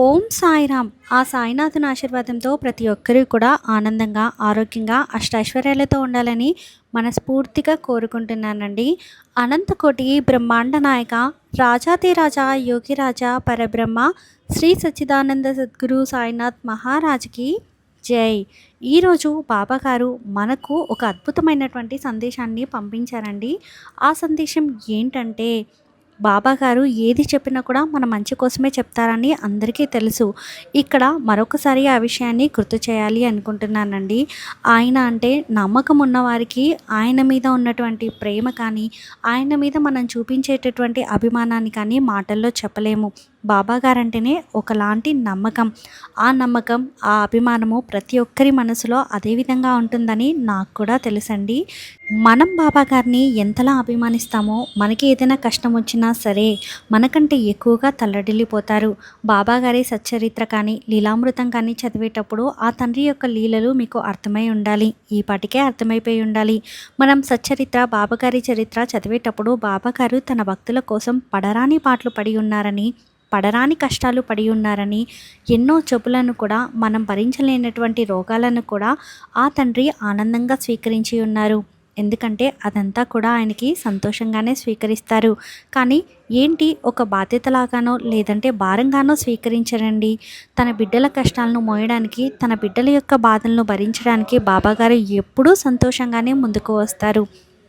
ఓం సాయిరామ్. ఆ సాయినాథుని ఆశీర్వాదంతో ప్రతి ఒక్కరూ కూడా ఆనందంగా ఆరోగ్యంగా అష్టైశ్వర్యాలతో ఉండాలని మనస్ఫూర్తిగా కోరుకుంటున్నానండి. అనంతకోటి బ్రహ్మాండ నాయక రాజాతిరాజా యోగిరాజా పరబ్రహ్మ శ్రీ సచ్చిదానంద సద్గురు సాయినాథ్ మహారాజ్కి జై. ఈరోజు బాబాగారు మనకు ఒక అద్భుతమైనటువంటి సందేశాన్ని పంపించారండి. ఆ సందేశం ఏంటంటే బాబా గారు ఏది చెప్పినా కూడా మన మంచి కోసమే చెప్తారని అందరికీ తెలుసు. ఇక్కడ మరొకసారి ఆ విషయాన్ని గుర్తు చేయాలి అనుకుంటున్నానండి. ఆయన అంటే నమ్మకం ఉన్నవారికి ఆయన మీద ఉన్నటువంటి ప్రేమ కానీ ఆయన మీద మనం చూపించేటటువంటి అభిమానాన్ని కానీ మాటల్లో చెప్పలేము. బాబాగారంటేనే ఒకలాంటి నమ్మకం. ఆ నమ్మకం ఆ అభిమానము ప్రతి ఒక్కరి మనసులో అదే విధంగా ఉంటుందని నాకు కూడా తెలుసండి. మనం బాబాగారిని ఎంతలా అభిమానిస్తామో మనకి ఏదైనా కష్టం వచ్చినా సరే మనకంటే ఎక్కువగా తల్లడిల్లిపోతారు. బాబాగారి సచ్చరిత్ర కానీ లీలామృతం కానీ చదివేటప్పుడు ఆ తండ్రి యొక్క లీలలు మీకు అర్థమై ఉండాలి. ఈ పాటికే అర్థమైపోయి ఉండాలి. మనం సచ్చరిత్ర బాబాగారి చరిత్ర చదివేటప్పుడు బాబాగారు తన భక్తుల కోసం పడరాని పాటలు పడి ఉన్నారని పడరాని కష్టాలు పడి ఉన్నారని ఎన్నో చెప్పులను కూడా మనం భరించలేనటువంటి రోగాలను కూడా ఆ తండ్రి ఆనందంగా స్వీకరించి ఉన్నారు. ఎందుకంటే అదంతా కూడా ఆయనకి సంతోషంగానే స్వీకరిస్తారు. కానీ ఏంటి ఒక బాధ్యతలాగానో లేదంటే భారంగానో స్వీకరించరండి. తన బిడ్డల కష్టాలను మోయడానికి తన బిడ్డల యొక్క బాధలను భరించడానికి బాబాగారు ఎప్పుడూ సంతోషంగానే ముందుకు వస్తారు.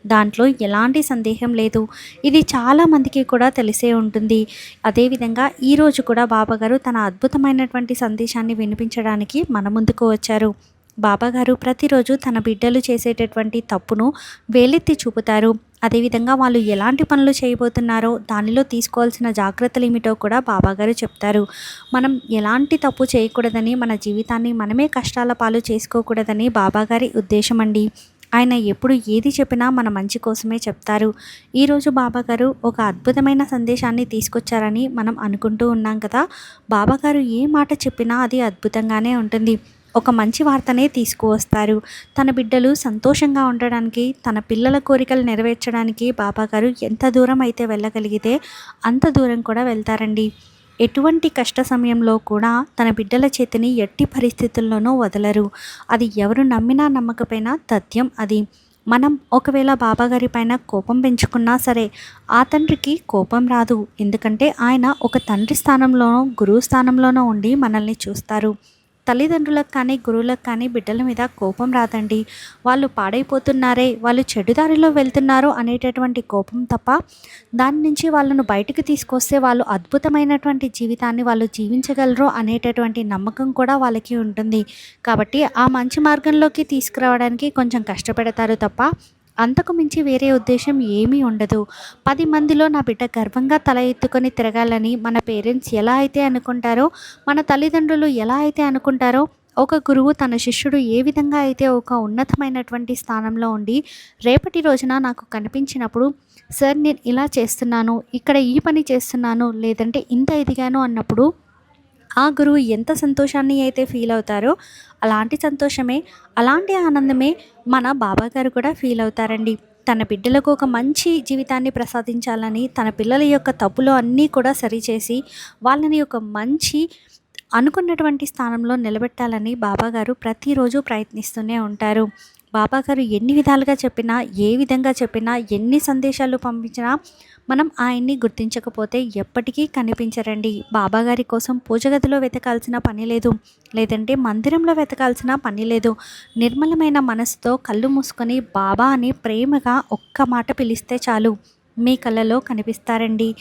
దాంట్లో ఎలాంటి సందేహం లేదు. ఇది చాలామందికి కూడా తెలిసే ఉంటుంది. అదేవిధంగా ఈరోజు కూడా బాబాగారు తన అద్భుతమైనటువంటి సందేశాన్ని వినిపించడానికి మన ముందుకు వచ్చారు. బాబాగారు ప్రతిరోజు తన బిడ్డలు చేసేటటువంటి తప్పును వేలెత్తి చూపుతారు. అదేవిధంగా వాళ్ళు ఎలాంటి పనులు చేయబోతున్నారో దానిలో తీసుకోవాల్సిన జాగ్రత్తలు ఏమిటో కూడా బాబాగారు చెప్తారు. మనం ఎలాంటి తప్పు చేయకూడదని మన జీవితాన్ని మనమే కష్టాల పాలు చేసుకోకూడదని బాబాగారి ఉద్దేశం అండి ఆయన ఎప్పుడు ఏది చెప్పినా మన మంచి కోసమే చెప్తారు. ఈరోజు బాబాగారు ఒక అద్భుతమైన సందేశాన్ని తీసుకొచ్చారని మనం అనుకుంటూ ఉన్నాం కదా. బాబాగారు ఏ మాట చెప్పినా అది అద్భుతంగానే ఉంటుంది. ఒక మంచి వార్తనే తీసుకువస్తారు. తన బిడ్డలు సంతోషంగా ఉండడానికి తన పిల్లల కోరికలు నెరవేర్చడానికి బాబాగారు ఎంత దూరం అయితే వెళ్ళగలిగితే అంత దూరం కూడా వెళ్తారండి. ఎటువంటి కష్ట సమయంలో కూడా తన బిడ్డల చేతిని ఎట్టి పరిస్థితుల్లోనూ వదలరు. అది ఎవరు నమ్మినా నమ్మకపోయినా తథ్యం అది. మనం ఒకవేళ బాబాగారి పైన కోపం పెంచుకున్నా సరే ఆ తండ్రికి కోపం రాదు. ఎందుకంటే ఆయన ఒక తండ్రి స్థానంలోనో గురువు స్థానంలోనో ఉండి మనల్ని చూస్తారు. తల్లిదండ్రులకు కానీ గురువులకు కానీ బిడ్డల మీద కోపం రాదండి. వాళ్ళు పాడైపోతున్నారే వాళ్ళు చెడుదారిలో వెళ్తున్నారు అనేటటువంటి కోపం తప్ప దాని నుంచి వాళ్ళను బయటకు తీసుకొస్తే వాళ్ళు అద్భుతమైనటువంటి జీవితాన్ని వాళ్ళు జీవించగలరు అనేటటువంటి నమ్మకం కూడా వాళ్ళకి ఉంటుంది. కాబట్టి ఆ మంచి మార్గంలోకి తీసుకురావడానికి కొంచెం కష్టపడతారు తప్ప అంతకు మించి వేరే ఉద్దేశం ఏమీ ఉండదు. పది మందిలో నా బిడ్డ గర్వంగా తల ఎత్తుకొని తిరగాలని మన పేరెంట్స్ ఎలా అయితే అనుకుంటారో మన తల్లిదండ్రులు ఎలా అయితే అనుకుంటారో ఒక గురువు తన శిష్యుడు ఏ విధంగా అయితే ఒక ఉన్నతమైనటువంటి స్థానంలో ఉండి రేపటి రోజున నాకు కనిపించినప్పుడు సార్ నేను ఇలా చేస్తున్నాను ఇక్కడ ఈ పని చేస్తున్నాను లేదంటే ఇంత ఎదిగాను అన్నప్పుడు ఆ గురువు ఎంత సంతోషాన్ని అయితే ఫీల్ అవుతారో అలాంటి సంతోషమే అలాంటి ఆనందమే మన బాబా గారు కూడా ఫీల్ అవుతారండి. తన బిడ్డలకు ఒక మంచి జీవితాన్ని ప్రసాదించాలని తన పిల్లల యొక్క తప్పులు అన్నీ కూడా సరిచేసి వాళ్ళని ఒక మంచి అనుకున్నటువంటి స్థానంలో నిలబెట్టాలని బాబాగారు ప్రతిరోజు ప్రయత్నిస్తూనే ఉంటారు. బాబాగారు ఎన్ని విధాలుగా చెప్పినా ఏ విధంగా చెప్పినా ఎన్ని సందేశాలు పంపించినా మనం ఆయన్ని గుర్తించకపోతే ఎప్పటికీ కనిపించరండి. బాబాగారి కోసం పూజగదిలో వెతకాల్సిన పని లేదు. లేదంటే మందిరంలో వెతకాల్సిన పని లేదు. నిర్మలమైన మనసుతో కళ్ళు మూసుకొని బాబా అని ప్రేమగా ఒక్క మాట పిలిస్తే చాలు. మీ కళ్ళలో కనిపిస్తారండి.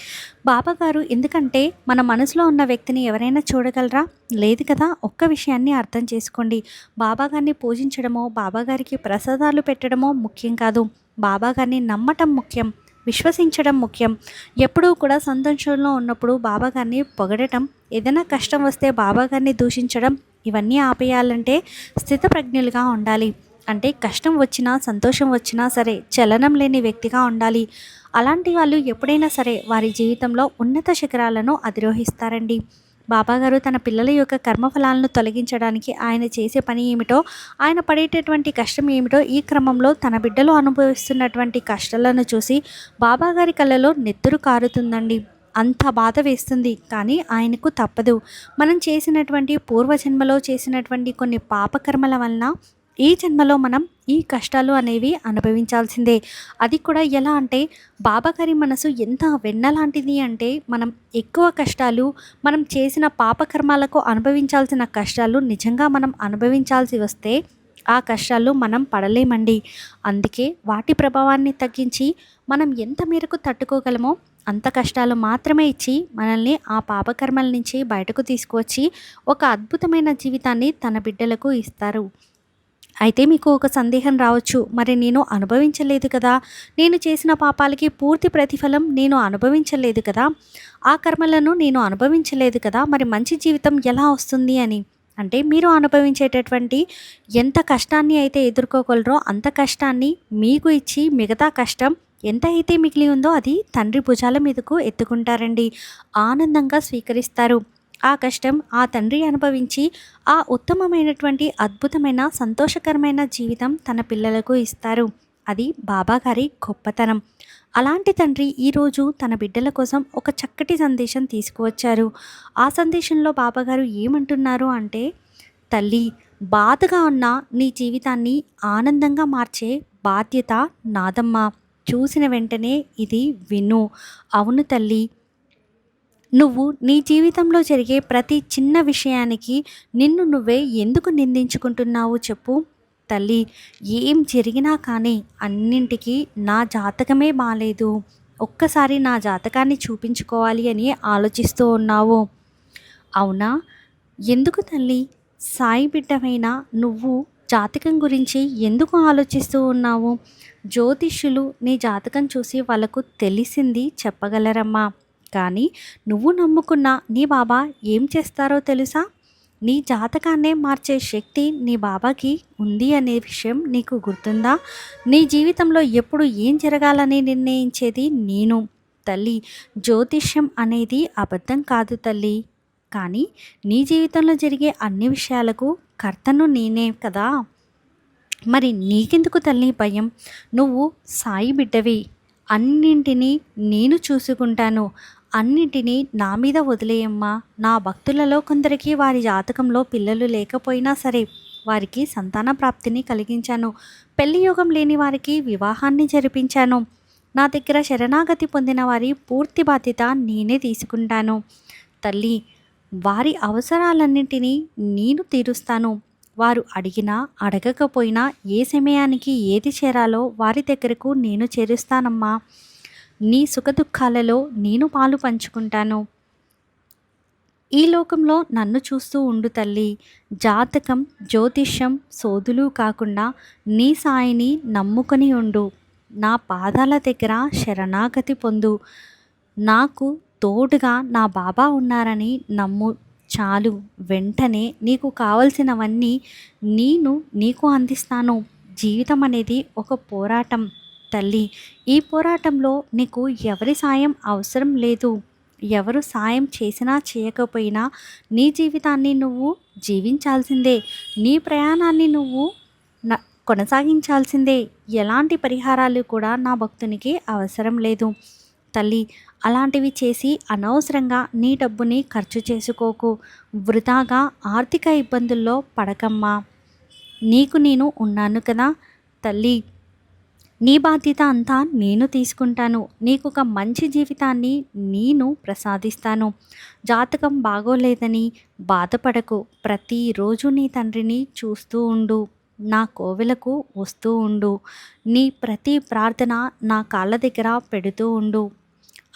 బాబాగారు ఎందుకంటే మన మనసులో ఉన్న వ్యక్తిని ఎవరైనా చూడగలరా? లేదు కదా ఒక్క విషయాన్ని అర్థం చేసుకోండి. బాబాగారిని పూజించడమో బాబాగారికి ప్రసాదాలు పెట్టడమో ముఖ్యం కాదు. బాబాగారిని నమ్మటం ముఖ్యం విశ్వసించడం ముఖ్యం. ఎప్పుడూ కూడా సంతోషంలో ఉన్నప్పుడు బాబాగారిని పొగడటం ఏదైనా కష్టం వస్తే బాబాగారిని దూషించడం ఇవన్నీ ఆపేయాలంటే స్థితప్రజ్ఞులుగా ఉండాలి. అంటే కష్టం వచ్చినా సంతోషం వచ్చినా సరే చలనం లేని వ్యక్తిగా ఉండాలి. అలాంటి వాళ్ళు ఎప్పుడైనా సరే వారి జీవితంలో ఉన్నత శిఖరాలను అధిరోహిస్తారండి. బాబాగారు తన పిల్లల యొక్క కర్మఫలాలను తొలగించడానికి ఆయన చేసే పని ఏమిటో ఆయన పడేటటువంటి కష్టం ఏమిటో ఈ క్రమంలో తన బిడ్డలు అనుభవిస్తున్నటువంటి కష్టాలను చూసి బాబాగారి కళ్ళలో నెత్తురు కారుతుందండి. అంత బాధ వేస్తుంది. కానీ ఆయనకు తప్పదు. మనం చేసినటువంటి పూర్వజన్మలో చేసినటువంటి కొన్ని పాపకర్మల వలన ఈ జన్మలో మనం ఈ కష్టాలు అనేవి అనుభవించాల్సిందే. అది కూడా ఎలా అంటే బాబాగారి మనసు ఎంత వెన్నలాంటిది అంటే మనం ఎక్కువ కష్టాలు మనం చేసిన పాపకర్మాలకు అనుభవించాల్సిన కష్టాలు నిజంగా మనం అనుభవించాల్సి వస్తే ఆ కష్టాలు మనం పడలేమండి. అందుకే వాటి ప్రభావాన్ని తగ్గించి మనం ఎంత మేరకు తట్టుకోగలమో అంత కష్టాలు మాత్రమే ఇచ్చి మనల్ని ఆ పాపకర్మల నుంచి బయటకు తీసుకువచ్చి ఒక అద్భుతమైన జీవితాన్ని తన బిడ్డలకు ఇస్తారు. అయితే మీకు ఒక సందేహం రావచ్చు. మరి నేను అనుభవించలేదు కదా. నేను చేసిన పాపాలకి పూర్తి ప్రతిఫలం నేను అనుభవించలేదు కదా. ఆ కర్మలను నేను అనుభవించలేదు కదా. మరి మంచి జీవితం ఎలా వస్తుంది అని. అంటే మీరు అనుభవించేటటువంటి ఎంత కష్టాన్ని అయితే ఎదుర్కోగలరో అంత కష్టాన్ని మీకు ఇచ్చి మిగతా కష్టం ఎంత అయితే మిగిలి ఉందో అది తండ్రి భుజాల మీదకు ఎత్తుకుంటారండి. ఆనందంగా స్వీకరిస్తారు. ఆ కష్టం ఆ తండ్రి అనుభవించి ఆ ఉత్తమమైనటువంటి అద్భుతమైన సంతోషకరమైన జీవితం తన పిల్లలకు ఇస్తారు. అది బాబాగారి గొప్పతనం. అలాంటి తండ్రి ఈరోజు తన బిడ్డల కోసం ఒక చక్కటి సందేశం తీసుకువచ్చారు. ఆ సందేశంలో బాబాగారు ఏమంటున్నారు అంటే తల్లి బాధగా ఉన్న నీ జీవితాన్ని ఆనందంగా మార్చే బాధ్యత నాదమ్మ. చూసిన వెంటనే ఇది విను. అవును తల్లి నువ్వు నీ జీవితంలో జరిగే ప్రతి చిన్న విషయానికి నిన్ను నువ్వే ఎందుకు నిందించుకుంటున్నావు చెప్పు. తల్లి ఏం జరిగినా కానీ అన్నింటికీ నా జాతకమే బాలేదు. ఒక్కసారి నా జాతకాన్ని చూపించుకోవాలి అని ఆలోచిస్తూ ఉన్నావు. అవునా? ఎందుకు తల్లి? సాయి బిడ్డమైన నువ్వు జాతకం గురించి ఎందుకు ఆలోచిస్తూ ఉన్నావు? జ్యోతిష్యులు నీ జాతకం చూసి వాళ్ళకు తెలిసింది చెప్పగలరమ్మా. కానీ నువ్వు నమ్ముకున్న నీ బాబా ఏం చేస్తారో తెలుసా? నీ జాతకాన్నే మార్చే శక్తి నీ బాబాకి ఉంది అనే విషయం నీకు గుర్తుందా? నీ జీవితంలో ఎప్పుడు ఏం జరగాలని నిర్ణయించేది నేను? తల్లి జ్యోతిష్యం అనేది అబద్ధం కాదు తల్లి. కానీ నీ జీవితంలో జరిగే అన్ని విషయాలకు కర్తను నేనే కదా? మరి నీకెందుకు తల్లి భయం? నువ్వు సాయి బిడ్డవి. అన్నింటినీ నేను చూసుకుంటాను. అన్నింటినీ నా మీద వదిలేయమ్మా. నా భక్తులలో కొందరికి వారి జాతకంలో పిల్లలు లేకపోయినా సరే వారికి సంతాన ప్రాప్తిని కలిగించాను. పెళ్ళి యోగం లేని వారికి వివాహాన్ని జరిపించాను. నా దగ్గర శరణాగతి పొందిన వారి పూర్తి బాధ్యత నేనే తీసుకుంటాను. తల్లి వారి అవసరాలన్నింటినీ నేను తీరుస్తాను. వారు అడిగినా అడగకపోయినా ఏ సమయానికి ఏది చేరాలో వారి దగ్గరకు నేను చేరుస్తానమ్మా. నీ సుఖదుఖాలలో నేను పాలు పంచుకుంటాను. ఈ లోకంలో నన్ను చూస్తూ ఉండు తల్లి. జాతకం జ్యోతిష్యం సోదులు కాకుండా నీ సాయిని నమ్ముకొని ఉండు. నా పాదాల దగ్గర శరణాగతి పొందు. నాకు తోడుగా నా బాబా ఉన్నారని నమ్ము. చాలు. వెంటనే నీకు కావలసినవన్నీ నేను నీకు అందిస్తాను. జీవితం అనేది ఒక పోరాటం. తల్లి ఈ పోరాటంలో నీకు ఎవరి సాయం అవసరం లేదు. ఎవరు సాయం చేసినా చేయకపోయినా నీ జీవితాన్ని నువ్వు జీవించాల్సిందే. నీ ప్రయాణాన్ని నువ్వు కొనసాగించాల్సిందే. ఎలాంటి పరిహారాలు కూడా నా భక్తునికి అవసరం లేదు. తల్లి అలాంటివి చేసి అనవసరంగా నీ డబ్బుని ఖర్చు చేసుకోకు. వృధాగా ఆర్థిక ఇబ్బందుల్లో పడకమ్మా. నీకు నేను ఉన్నాను కదా తల్లి. నీ బాధ్యత అంతా నేను తీసుకుంటాను. నీకు ఒక మంచి జీవితాన్ని నేను ప్రసాదిస్తాను. జాతకం బాగోలేదని బాధపడకు. ప్రతిరోజు నీ తండ్రిని చూస్తూ ఉండు. నా కోవెలకు వస్తూ ఉండు. నీ ప్రతి ప్రార్థన నా కాళ్ళ దగ్గర పెడుతూ ఉండు.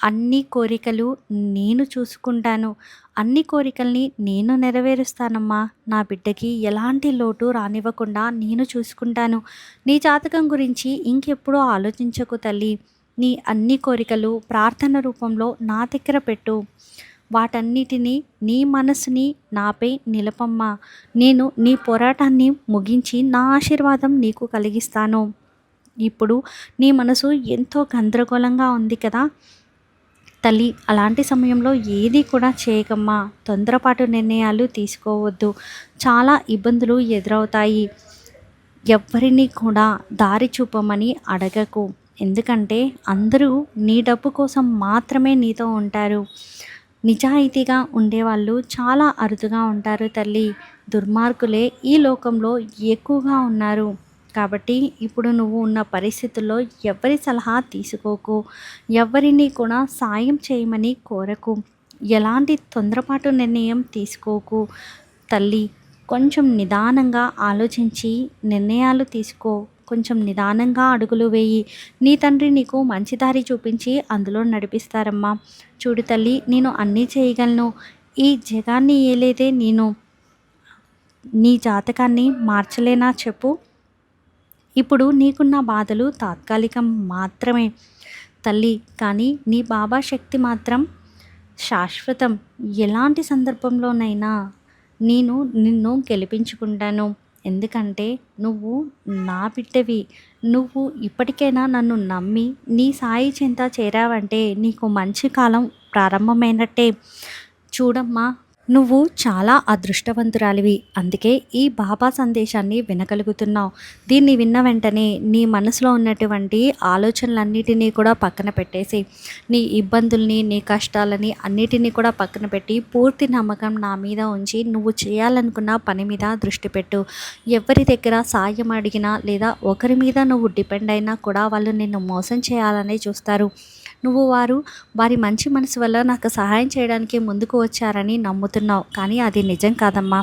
అన్ని కోరికలు నేను చూసుకుంటాను. అన్ని కోరికల్ని నేను నెరవేరుస్తానమ్మా. నా బిడ్డకి ఎలాంటి లోటు రానివ్వకుండా నేను చూసుకుంటాను. నీ జాతకం గురించి ఇంకెప్పుడూ ఆలోచించకు తల్లి. నీ అన్ని కోరికలు ప్రార్థన రూపంలో నా దగ్గర పెట్టు. వాటన్నిటినీ నీ మనసుని నాపై నిలపమ్మా. నేను నీ పోరాటాన్ని ముగించి నా ఆశీర్వాదం నీకు కలిగిస్తాను. ఇప్పుడు నీ మనసు ఎంతో గందరగోళంగా ఉంది కదా. తల్లి అలాంటి సమయంలో ఏది కూడా చేయకమ్మా. తొందరపాటు నిర్ణయాలు తీసుకోవద్దు. చాలా ఇబ్బందులు ఎదురవుతాయి. ఎవ్వరిని కూడా దారి చూపమని అడగకు. ఎందుకంటే అందరూ నీ డబ్బు కోసం మాత్రమే నీతో ఉంటారు. నిజాయితీగా ఉండేవాళ్ళు చాలా అరుదుగా ఉంటారు తల్లి. దుర్మార్గులే ఈ లోకంలో ఎక్కువగా ఉన్నారు. కాబట్టి ఇప్పుడు నువ్వు ఉన్న పరిస్థితుల్లో ఎవరి సలహా తీసుకోకు. ఎవరిని కూడా సాయం చేయమని కోరకు. ఎలాంటి తొందరపాటు నిర్ణయం తీసుకోకు. తల్లి కొంచెం నిదానంగా ఆలోచించి నిర్ణయాలు తీసుకో. కొంచెం నిదానంగా అడుగులు వేయి. నీ తండ్రి నీకు మంచి దారి చూపించి అందులో నడిపిస్తారమ్మా. చూడు తల్లి నేను అన్నీ చేయగలను. ఈ జగాన్ని ఏలేదే నేను నీ జాతకాన్ని మార్చలేనా చెప్పు. ఇప్పుడు నీకున్న బాధలు తాత్కాలికం మాత్రమే. తల్లి కానీ నీ బాబా శక్తి మాత్రం శాశ్వతం. ఎలాంటి సందర్భంలోనైనా నేను నిన్ను గెలిపించుకుంటాను. ఎందుకంటే నువ్వు నా బిడ్డవి. నువ్వు ఇప్పటికైనా నన్ను నమ్మి నీ సాయి చింత చేరావంటే నీకు మంచి కాలం ప్రారంభమైనట్టే. చూడమ్మా నువ్వు చాలా అదృష్టవంతురాలివి. అందుకే ఈ బాబా సందేశాన్ని వినగలుగుతున్నావు. దీన్ని విన్న వెంటనే నీ మనసులో ఉన్నటువంటి ఆలోచనలన్నిటినీ కూడా పక్కన పెట్టేసి నీ ఇబ్బందుల్ని నీ కష్టాలని అన్నిటినీ కూడా పక్కన పెట్టి పూర్తి నమ్మకం నా మీద ఉంచి నువ్వు చేయాలనుకున్న పని మీద దృష్టి పెట్టు. ఎవరి దగ్గర సాయం అడిగినా లేదా ఒకరి మీద నువ్వు డిపెండ్ అయినా కూడా వాళ్ళు నిన్ను మోసం చేయాలని చూస్తారు. నువ్వు వారు వారి మంచి మనసు వల్ల నాకు సహాయం చేయడానికి ముందుకు వచ్చారని నమ్ముతున్నావు. కానీ అది నిజం కాదమ్మా.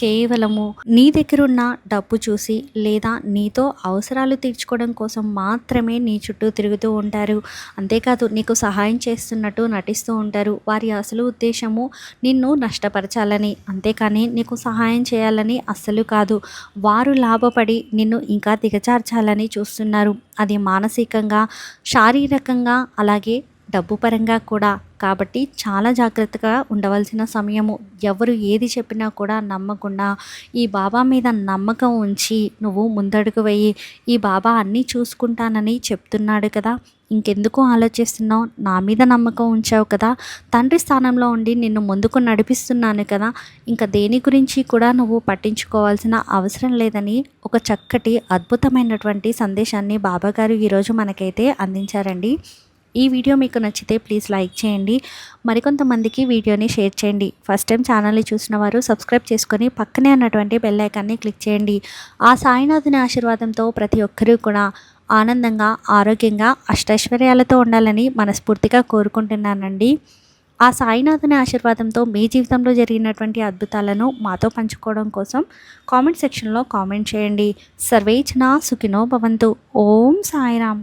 కేవలము నీ దగ్గరున్న డబ్బు చూసి లేదా నీతో అవసరాలు తీర్చుకోవడం కోసం మాత్రమే నీ చుట్టూ తిరుగుతూ ఉంటారు. అంతేకాదు నీకు సహాయం చేస్తున్నట్టు నటిస్తూ ఉంటారు. వారి అసలు ఉద్దేశము నిన్ను నష్టపరచాలని అంతేకాని నీకు సహాయం చేయాలని అస్సలు కాదు. వారు లాభపడి నిన్ను ఇంకా దిగజార్చాలని చూస్తున్నారు. అది మానసికంగా శారీరకంగా అలాగే డబ్బు పరంగా కూడా కాబట్టి చాలా జాగ్రత్తగా ఉండవలసిన సమయము. ఎవరు ఏది చెప్పినా కూడా నమ్మకుండా ఈ బాబా మీద నమ్మకం ఉంచి నువ్వు ముందడుగు వేయి. ఈ బాబా అన్నీ చూసుకుంటానని చెప్తున్నాడు కదా. ఇంకెందుకు ఆలోచిస్తున్నావు? నా మీద నమ్మకం ఉంచావు కదా. తండ్రి స్థానంలో ఉండి నిన్ను ముందుకు నడిపిస్తున్నాను కదా. ఇంకా దేని గురించి కూడా నువ్వు పట్టించుకోవాల్సిన అవసరం లేదని ఒక చక్కటి అద్భుతమైనటువంటి సందేశాన్ని బాబాగారు ఈరోజు మనకైతే అందించారండి. ఈ వీడియో మీకు నచ్చితే ప్లీజ్ లైక్ చేయండి. మరికొంతమందికి వీడియోని షేర్ చేయండి. ఫస్ట్ టైం ఛానల్ని చూసిన వారు సబ్స్క్రైబ్ చేసుకొని పక్కనే ఉన్నటువంటి బెల్ ఐకాన్ని క్లిక్ చేయండి. ఆ సాయినాథుని ఆశీర్వాదంతో ప్రతి ఒక్కరూ కూడా ఆనందంగా ఆరోగ్యంగా అష్టైశ్వర్యాలతో ఉండాలని మనస్ఫూర్తిగా కోరుకుంటున్నానండి. ఆ సాయినాథుని ఆశీర్వాదంతో మీ జీవితంలో జరిగినటువంటి అద్భుతాలను మాతో పంచుకోవడం కోసం కామెంట్ సెక్షన్లో కామెంట్ చేయండి. సర్వేచన సుఖినో భవంతు. ఓం సాయిరామ్.